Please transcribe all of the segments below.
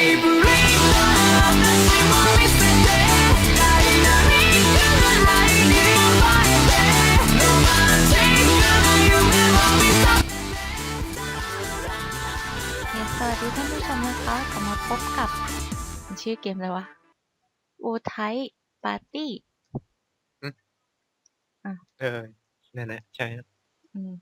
เฮ้ยสวัสดีท่านผู้ชมนะคะกลับมาพบกับมันชื่อเกมอะไรวะโอไทปาร์ตี้เออนั่นแหละใช่ครับอืม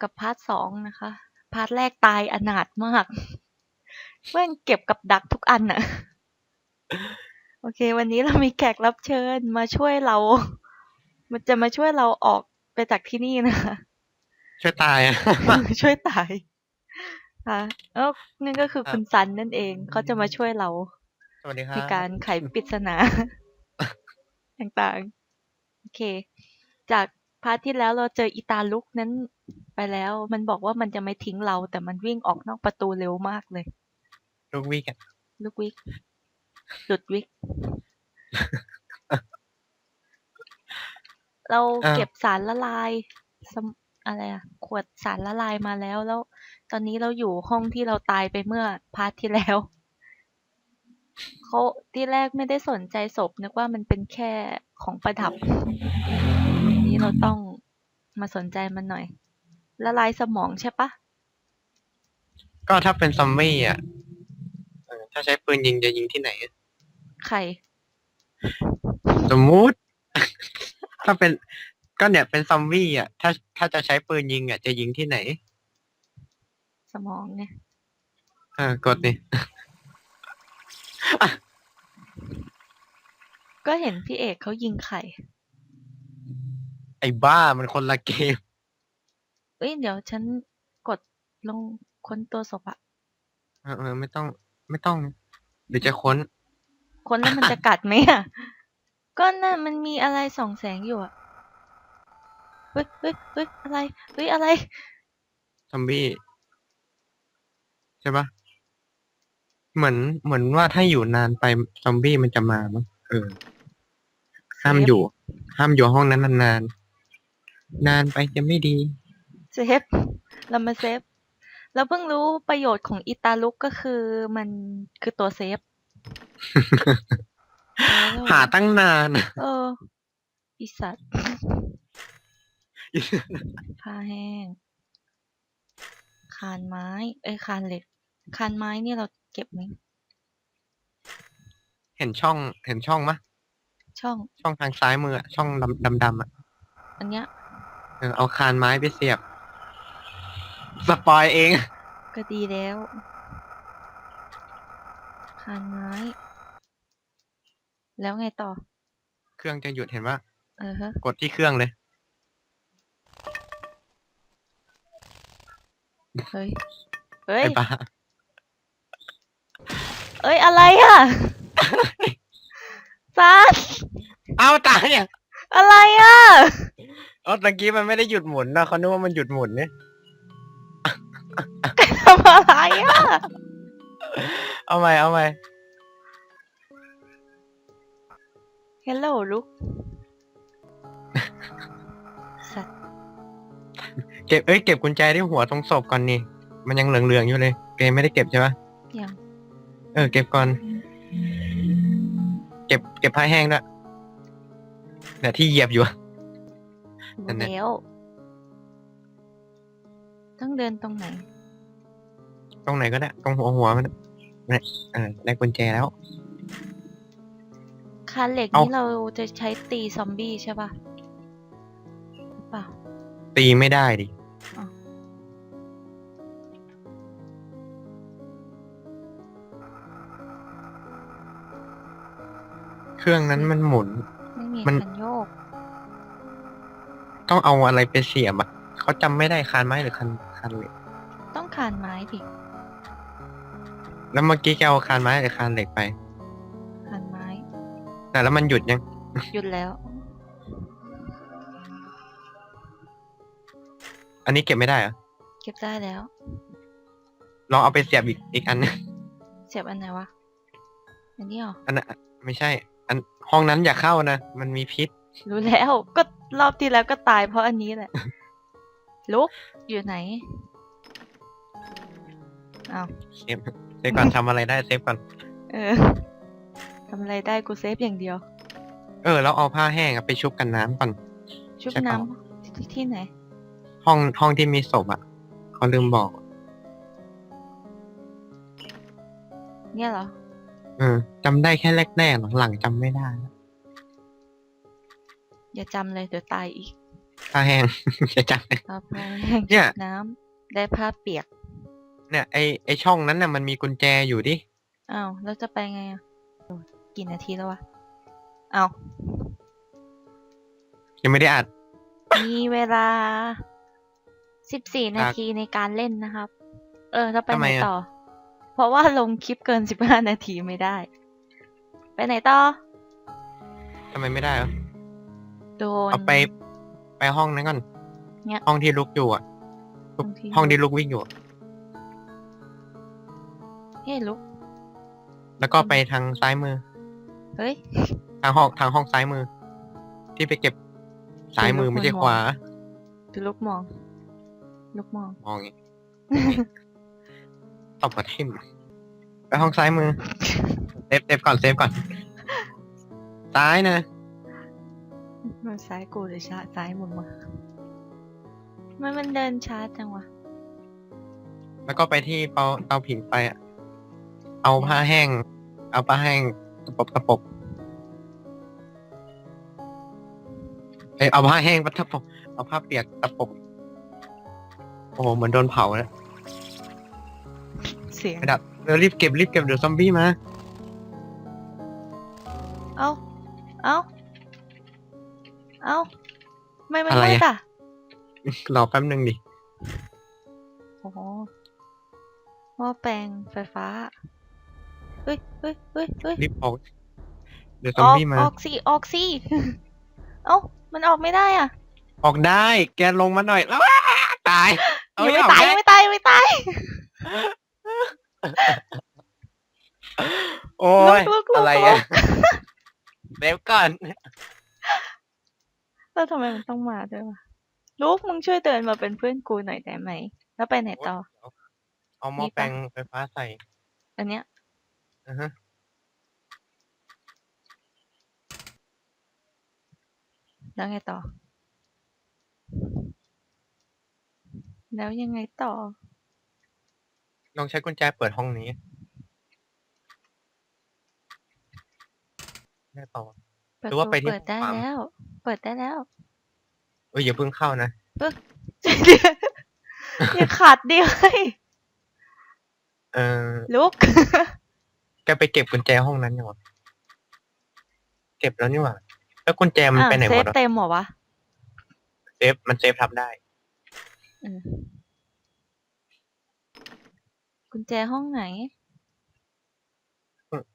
กับพาร์ทสองนะคะ พาร์ทแรกตายอนาถมาก แม่งเก็บกับดักทุกอันน่ะโอเค วันนี้เรามีแขกรับเชิญมาช่วยเรา มันจะมาช่วยเราออกไปจากที่นี่นะคะช่วยตายอะช่วยตายค่ะแล้วนั่นก็คือครับคุณซันนั่นเองเขาจะมาช่วยเราสวัสดีครับในการไขปริศนา ต่างๆ โอเค จากพาร์ทที่แล้วเราเจออีตาลุกนั้นไปแล้ว มันบอกว่ามันจะไม่ทิ้งเรา แต่มันวิ่งออกนอกประตูเร็วมากเลย ลูกวิกอะลูกวิกหลุดวิก เราเก็บสารละลายสมอะไรอะขวดสารละลายมาแล้ว แล้ว ตอนนี้เราอยู่ห้องที่เราตายไปเมื่อพาร์ทที่แล้วเขาที่แรกไม่ได้สนใจศพนึกว่ามันเป็นแค่ของประดับ นี้เราต้องมาสนใจมันหน่อย ละลายสมองใช่ปะก็ถ้าเป็นซอมบี้อะเออ ถ้าใช้ปืนยิงจะยิงที่ไหนไข่สมมุติ ถ้าเป็นก็เนี่ยเป็นซอมบี้อะ ถ้าถ้าจะใช้ปืนยิงอะจะยิงที่ไหน สมองเนี่ยเออกดนี่ก็เห็นพี่เอกเขายิงไข่ ไอ้บ้ามันคนละเกม เอ้ยเดี๋ยวฉันกดลงค้นตัวศพอะ เออเออไม่ต้อง ไม่ต้อง เดี๋ยวจะค้นค้นแล้วมันจะกัดไหมอะก็น่ะมันมีอะไรส่องแสงอยู่อะเฮ้ยเฮ้ยเฮ้ยอะไร เฮ้ยอะไร ซอมบี้ใช่ปะเหมือนเหมือนว่าถ้าอยู่นานไปซอมบี้มันจะมามั้งเออ ห้ามอยู่ ห้ามอยู่ห้องนั้นนานๆนานไปจะไม่ดี เซฟ เรามาเซฟ เราเพิ่งรู้ประโยชน์ของอิตาลุกก็คือมันคือตัวเซฟ หาตั้งนาน เอออีสัตว์ผ้าแห้ง คานไม้ เอ้ยคานเหล็ก คานไม้นี่เราเก็บไหม เห็นช่อง เห็นช่องมะ ช่อง ช่องทางซ้ายมืออะช่องดำดำดำๆอะอันเนี้ย เออเอาคานไม้ไปเสียบ สปอยเอง ก็ดีแล้วคานไม้ แล้วไงต่อ เครื่องจะหยุดเห็นว่าเออฮะ กดที่เครื่องเลย เฮ้ย เฮ้ย ไอ้บ้าเอ้ย อะไรอะ ซันเอาตายอะอะไรอะ เออตะกี้มันไม่ได้หยุดหมุนนะเขานึกว่ามันหยุดหมุนเนี่ยทำอะไรอะ เอาใหม่เอาใหม่ Hello ลูก สัตว์เก็บเอ้ยเก็บกุญแจที่หัวตรงศพก่อนนี่ มันยังเหลืองๆอยู่เลย เกมไม่ได้เก็บใช่ปะยัง เออ เก็บก่อน เก็บเก็บผ้าแห้งด้วยเนี่ยที่เหยียบอยู่อะ นั่นแหละ แล้ว ต้องเดินตรงไหน ตรงไหนก็ได้ตรงหัวหัวมันอะเนี่ยเออได้กุญแจแล้ว คานเหล็กเอานี้เราจะใช้ตีซอมบี้ใช่ปะหรือเปล่าตีไม่ได้ดิอ้าวเครื่องนั้นมันหมุน ไม่มีมันคันโยก ต้องเอาอะไรไปเสียบอะเขาจำไม่ได้คานไม้หรือคันคันเหล็ก ต้องคานไม้ดิ แล้วเมื่อกี้แกเอาคานไม้หรือคานเหล็กไปคานไม้ แต่แล้วมันหยุดยัง หยุดแล้ว อันนี้เก็บไม่ได้เหรอเก็บได้แล้ว ลองเอาไปเสียบอีกอีกอันนึงเสียบอันไหนวะ อันนี้เหรอ อันนั้นไม่ใช่ อันห้องนั้นอย่าเข้านะ มันมีพิษ รู้แล้ว ก็รอบที่แล้วก็ตายเพราะอันนี้แหละ ลุก อยู่ไหนอ้าวเข็ม เซฟก่อนทำอะไรได้เซฟก่อน เออทำอะไรได้กูเซฟอย่างเดียว เออ แล้วเอาผ้าแห้งอะไปชุบกันน้ำก่อน ชุบใช่เปน้ล่าำที่ที่ไหน ห้องห้องที่มีศพอะเขาลืมบอก เนี่ยเหรอ เออจำได้แค่แรกๆหลังๆจำไม่ได้แล้วอย่าจำเลยเดี๋ยวตายอีกผ้าแห้ง จะจำ เอาไปแห้งเนี่ยชุบน้ำได้ผ้าเปียก เนี่ยไอไอช่องนั้นน่ะมันมีกุญแจอยู่ดิ อ้าวแล้วจะไปไงอะโอ้ยกี่นาทีแล้ววะอ้าวยังไม่ได้อัด มีเวลาสิบสี่นาครับทีในการเล่นนะครับ เออแล้วไปทำไหไมนอะ ต่อ เพราะว่าลงคลิปเกินสิบห้านาทีไม่ได้ ไปไหนต่อ ทำไมไม่ได้เหรอโดน เอาไปไปห้องนั้นก่อนเนี่ย ห้องที่ลุกอยู่อะลุกห้ห้อองงที่ที่ลุกวิ่งอยู่อะ เฮ้ยลุก แล้วก็ไปทางซ้ายมือ เฮ้ย ทางห้องทางห้องซ้ายมือ ที่ไปเก็บซ้ายมือไม่ใช่ขวาดูลุกมอง ลุกมอง มองอย่างงี้ตบกระทิ่มไปห้องซ้ายมือ เซฟเซฟก่อนเซฟก่อน ซ้ายนะมันซ้ายกูหรือช้าซ้ายมึงวะมันมันเดินช้าจังวะ แล้วก็ไปที่เตาเตาผิงไฟอะ เอาผ้าแห้ง เอาผ้าแห้งตะปบตะปบเอ้ยเอาผ้าแห้งมาตะปบเอาผ้าเปียกตะปบโอ้โหเหมือนโดนเผาแล้วเสียงไปดับเร็วรีบเก็บรีบเก็บเดี๋ยวซอมบี้มา เอ้า เอ้า เอ้า ไม่ไม่อะไรมืดอะอะรอแป๊บนึงดิ โอ้โหหม้อแปลงไฟฟ้า เฮ้ยเฮ้ยเฮ้ยเฮ้ยรีบออกเดี๋ยวซออมอกบี้มา ออกสิออกสิเอ้ามันออกไม่ได้อะ ออกได้ แกลงมาหน่อยแล้วตายเอยังไม่ออกตายด้ยังไม่ตายยังไม่ตายโอ้ยลุกลุกลุกอะไรลุอะกเดี๋ยวก่อนแล้วทำไมมันต้องมาด้วยวะลูกมึงช่วยเดินมาเป็นเพื่อนกูหน่อยได้ไหม แล้วไปไหนต่อ เอาหม้อนี่ปะแปลงไฟฟ้าใส่ อันเนี้ย อือฮะ แล้วไงต่อ แล้วยังไงต่อ ลองใช้กุญแจเปิดห้องนี้ได้ต่อเปิดหรือว่าไปที่เปิดได้ห้องความแล้ว เปิดได้แล้วเอ้ยอย่าเพิ่งเข้านะอย่าขาดดิเฮ้ยเออลุก แกไปเก็บกุญแจห้องนั้นยังวะเก็บแล้วนี่หว่าแล้วกุญแจมันอะไปไหนหเซมฟดอะเต็มเหรอวะเซฟมันเซฟทับได้อืมกุญแจห้องไหน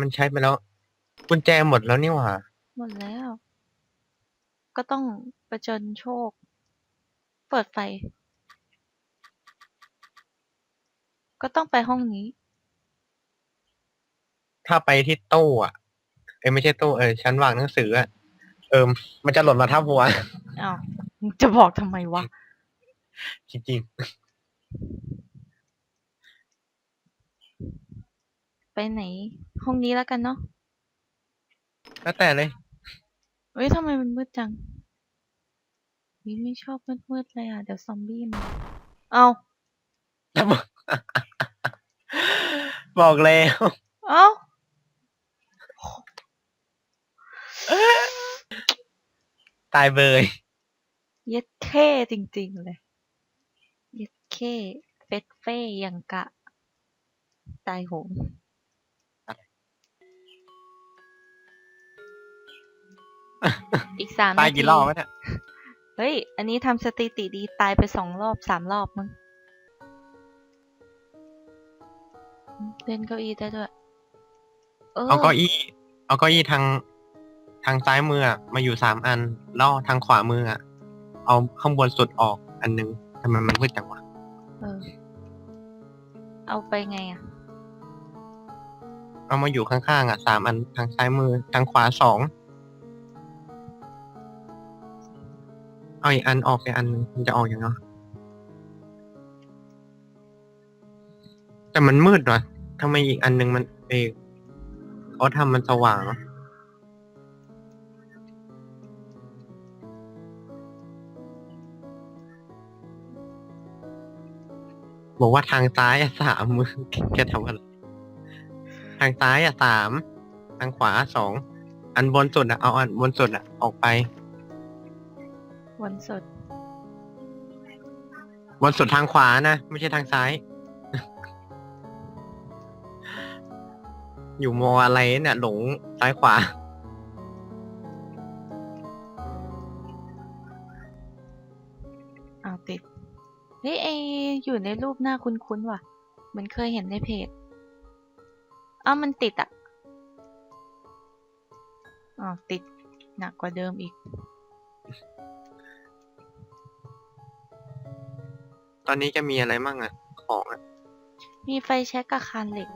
มันใช้ไปแล้ว กุญแจหมดแล้วนี่หว่า หมดแล้ว ก็ต้องประจนโชค เปิดไฟ ก็ต้องไปห้องนี้ ถ้าไปที่ตู้อะเอ้ยไม่ใช่ตู้เออชั้นวางหนังสืออะเออมันจะหล่นมาทับหัวอ้าวมึงจะบอกทำไมวะ จริงไปไหน ห้องนี้แล้วกันเนาะๆแล้วแต่เลย เฮ้ยทำไมมันมืดจังวิไม่ชอบมืดๆเลยอะ เดี๋ยวซอมบี้มา เอาแล้วบอกบอกแล้ว เอา ตายเบยเย็ดเท่จริงๆเลย เย็ดเท่เฟสเฟ่ยังกะ ตายโหงอีกสามตายนาทีกี่รอบวะเนี่ย เฮ้ย อันนี้ทำสถิติดีตายไปสองรอบสามรอบมั้งเล่นเก้าอี้ได้ด้วย เออเอาเก้าอี้ เอาเก้าอี้ทาง ทางซ้ายมืออะมาอยู่สามอัน แล้วทางขวามืออะเอาข้างบนสุดออกอันนึงทำไมมันมืดจังวะเออ เอาไปไงอะ เอามาอยู่ข้างๆอะสามอันทางซ้ายมือทางขวาสองเอาอีกอันออกไปอันนึงมันจะออกอย่างเนาะแต่มันมืดว่ะทำไมอีกอันหนึงมันเอกเขาทำมันสว่างเหรอ บอกว่าทางซ้ายอะสามมือแกทำอะไรทางซ้ายอะสามทางขวาสองอันบนสุดอะเอาอันบนสุดอะออกไปวันสดบนสุดทางขวานะไม่ใช่ทางซ้าย อยู่มออะไรเนี่ยหลงซ้ายขวาอ้าวติด เฮ้ยไออยู่ในรูปหน้าคุ้นๆว่ะเหมือนเคยเห็นในเพจอ้าวมันติดอะอ้าวติดหนักกว่าเดิมอีก ตอนนี้จะมีอะไรมั่งอะของอะมีไฟแช็กกับคานเหล็ก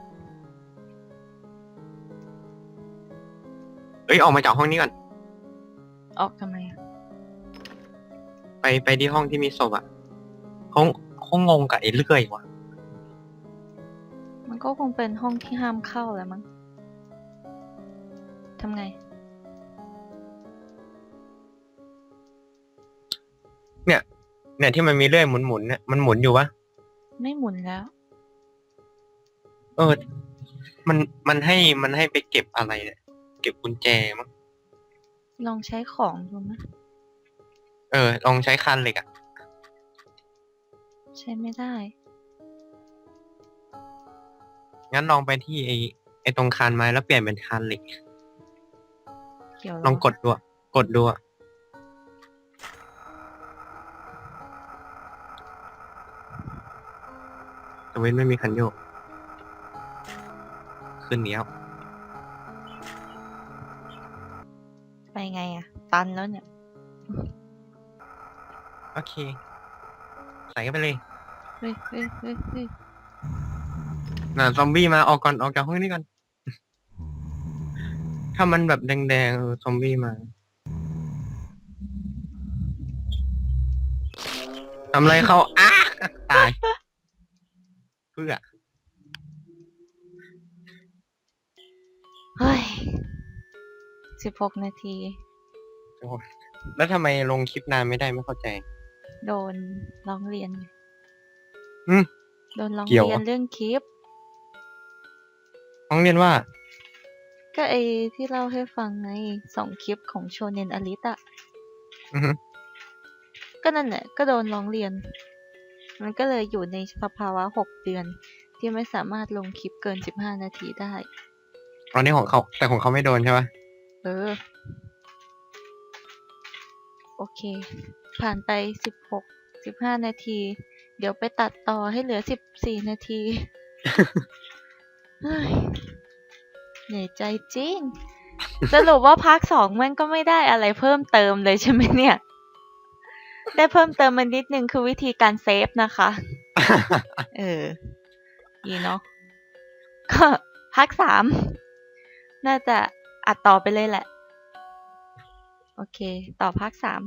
เอ้ย ออกมาจากห้องนี้ก่อน ออกทำไมอะไป ไปที่ห้องที่มีศพอะ เขาเขางงกับไอ้เลื่อยว่ะ มันก็คงเป็นห้องที่ห้ามเข้าแหล้วมั้งทำไง เนี่ยที่มันมีเลื่อยหมุนๆเนี่ยมันหมุนอยู่วะไม่หมุนแล้ว เออ มันมันให้มันให้ไปเก็บอะไรเนี่ยเก็บกุญแจมั้งลองใช้ของดูนะเออลองใช้คันเหล็กอะ ใช้ไม่ได้ งั้นลองไปที่ไอ้ไอ้ตรงคานไม้แล้วเปลี่ยนเป็นคานเหล็กเกี่ยวลองกดดูอะกดดูอะแต่เว้นไม่มีคันโยก ขึ้นเนี้ยวไปไงอะตันแล้วเนี่ย โอเค ใส่เข้าไปเลยเฮ้ยเฮ้ยเฮ้ยเฮ้ยน่ะซอมบี้มาออกก่อนออกจากห้องนี้ก่อน ถ้ามันแบบแดงๆเออซอมบี้มาทำอะไรเขาอ้าตาย เพื่อเฮ้ยสิบหกนาที แล้วทำไมลงคลิปนานไม่ได้ไม่เข้าใจ โดนร้องเรียนไงอืมโดนร้องเกี่ยวเรียนอะเรื่องคลิปห้องเรียนว่า ก็ไอที่เล่าให้ฟังไงสองคลิปของโชเนนอลิตอะอือฮึก็นั่นแหละ ก็โดนร้องเรียน มันก็เลยอยู่ในสภาวะหกเดือน ที่ไม่สามารถลงคลิปเกินสิบห้านาทีได้ ตอนนี้ของเขา แต่ของเขาไม่โดนใช่ปะเออ โอเค ผ่านไปสิบหกสิบห้านาที เดี๋ยวไปตัดต่อให้เหลือสิบสี่นาทีเฮ้ยเหนื่อยใจจริง สรุปว่าภาคสองมันก็ไม่ได้อะไรเพิ่มเติมเลยใช่ไหมเนี่ย ได้เพิ่มเติมมานิดนึงคือวิธีการเซฟนะคะ เออดีเนาะก็ภาคสาม น่าจะอัดต่อไปเลยแหละ โอเค ต่อภาคสาม